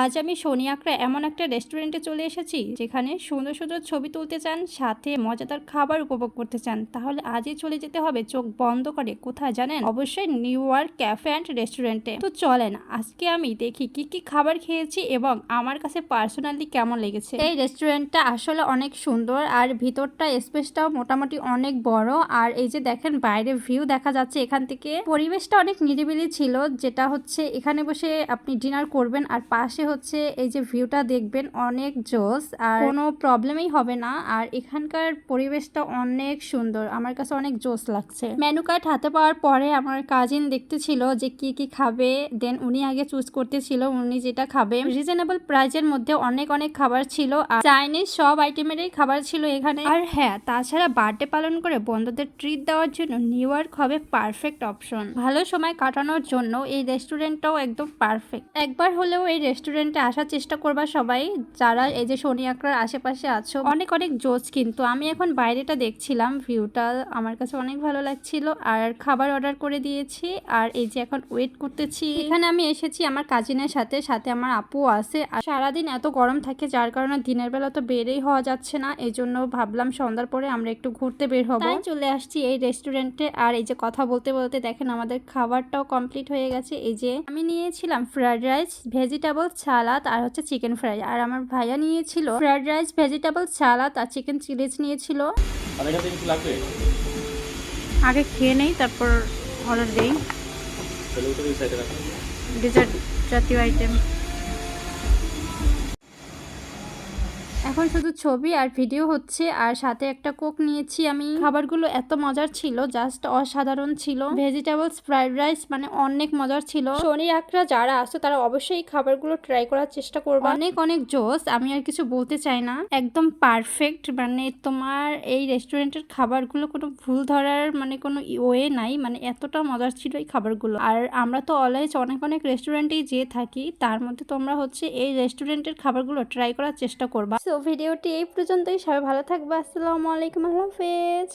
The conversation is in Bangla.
আজ আমি আকরা এমন একটা রেস্টুরেন্টে চলে এসেছি যেখানে সুন্দর সুন্দর ছবি তুলতে চান, সাথে মজাদার খাবার উপভোগ করতে চান। তাহলে আজই চলে যেতে হবে, চোখ বন্ধ করে। কোথায় জানেন? অবশ্যই নিউ ইয়র্ক ক্যাফে অ্যান্ড রেস্টুরেন্টে। তো চলেন, আজকে আমি দেখি কি কি খাবার খেয়েছি এবং আমার কাছে পার্সোনালি কেমন লেগেছে। এই রেস্টুরেন্টটা আসলে অনেক সুন্দর আর ভিতরটা স্পেসটাও মোটামুটি অনেক বড়। আর এই যে দেখেন, বাইরে ভিউ দেখা যাচ্ছে এখান থেকে। পরিবেশটা অনেক নিরিবিলি ছিল, যেটা হচ্ছে এখানে বসে আপনি ডিনার করবেন আর পাশে হচ্ছে এই যে ভিউটা দেখবেন অনেক জোস আর কোনো প্রবলেমই হবে না। আর এখানকার পরিবেশটা অনেক সুন্দর। আমার কাছে অনেক জোস লাগছে। মেনু কার্ড হাতে পাওয়ার পরে আমার কাজিন দেখতেছিল যে কি কি খাবে। দেন উনি আগে চুজ করতেছিল উনি যেটা খাবে। রিজনেবল প্রাইজের মধ্যে অনেক অনেক খাবার ছিল আর চাইনিজ সব আইটেমেরই খাবার ছিল এখানে। আর হ্যাঁ তাছাড়া বার্থডে পালন করে বন্ধুদের ট্রিট দেওয়ার জন্য নিউ ইয়র্ক হবে পারফেক্ট অপশন। ভালো সময় কাটানোর জন্য এই রেস্টুরেন্টটাও একদম পারফেক্ট। একবার হলেও এই রেস্টুরেন্টে আসার চেষ্টা করবা সবাই। যারা এই যে শনি আকরার আশেপাশে আছো, অনেক অনেক জোস কিন্তু। আমি এখন বাইরেটা দেখছিলাম ভিউটা আমার কাছে অনেক ভালো লাগছিল। আর খাবার অর্ডার করে দিয়েছি। আর এই যে এখন ওয়েট করতেছি। এখানে আমি এসেছি আমার কাজিনের সাথে সাথে আমার আপু আছে। আর সারাদিন এত গরম থাকে, যার কারণে দিনের বেলা তো বেরেই হওয়া যাচ্ছে না। এই জন্য ভাবলাম সন্ধ্যার পরে আমরা একটু ঘুরতে বের হব। চলে আসছি এই রেস্টুরেন্টে আর এই যে কথা বলতে বলতে দেখেন আমাদের খাবারটাও কমপ্লিট হয়ে গেছে। এই যে আমি নিয়েছিলাম ফ্রাইড রাইস ভেজিটেবল সালাদ আর হচ্ছে চিকেন ফ্রাই। আর আমার ভাইয়া নিয়েছিল ফ্রাইড রাইস ভেজিটেবল সালাদ আর চিকেন চিলিজ নিয়েছিল। আগে খেয়ে নেই তারপর অর্ডার দেই। ডেজার্ট জাতীয় আইটেম এখন শুধু ছবি আর ভিডিও হচ্ছে, আর সাথে একটা কোক নিয়েছি আমি। খাবারগুলো এত মজার ছিল জাস্ট অসাধারণ ছিল। ভেজিটেবলস ফ্রাইড রাইস মানে অনেক মজার ছিল। শনি আকরা যারা আসো তারা অবশ্যই এই খাবারগুলো ট্রাই করার চেষ্টা করবে। অনেক অনেক জোস, আমি আর কিছু বলতে চাই না। একদম পারফেক্ট মানে তোমার এই রেস্টুরেন্টের খাবারগুলো কোনো ভুল ধরার মানে কোনো ওয়ে নাই মানে এতটা মজার ছিল এই খাবারগুলো। আর আমরা তো অলওয়েজ অনেক অনেক রেস্টুরেন্টেই যেয়ে থাকি, তার মধ্যে তোমরা হচ্ছে এই রেস্টুরেন্টের খাবারগুলো ট্রাই করার চেষ্টা করবা। ভিডিওটি এই পর্যন্তই। সবাই ভালো থাকবে। আসসালামু আলাইকুম আল্লাহ হাফেজ।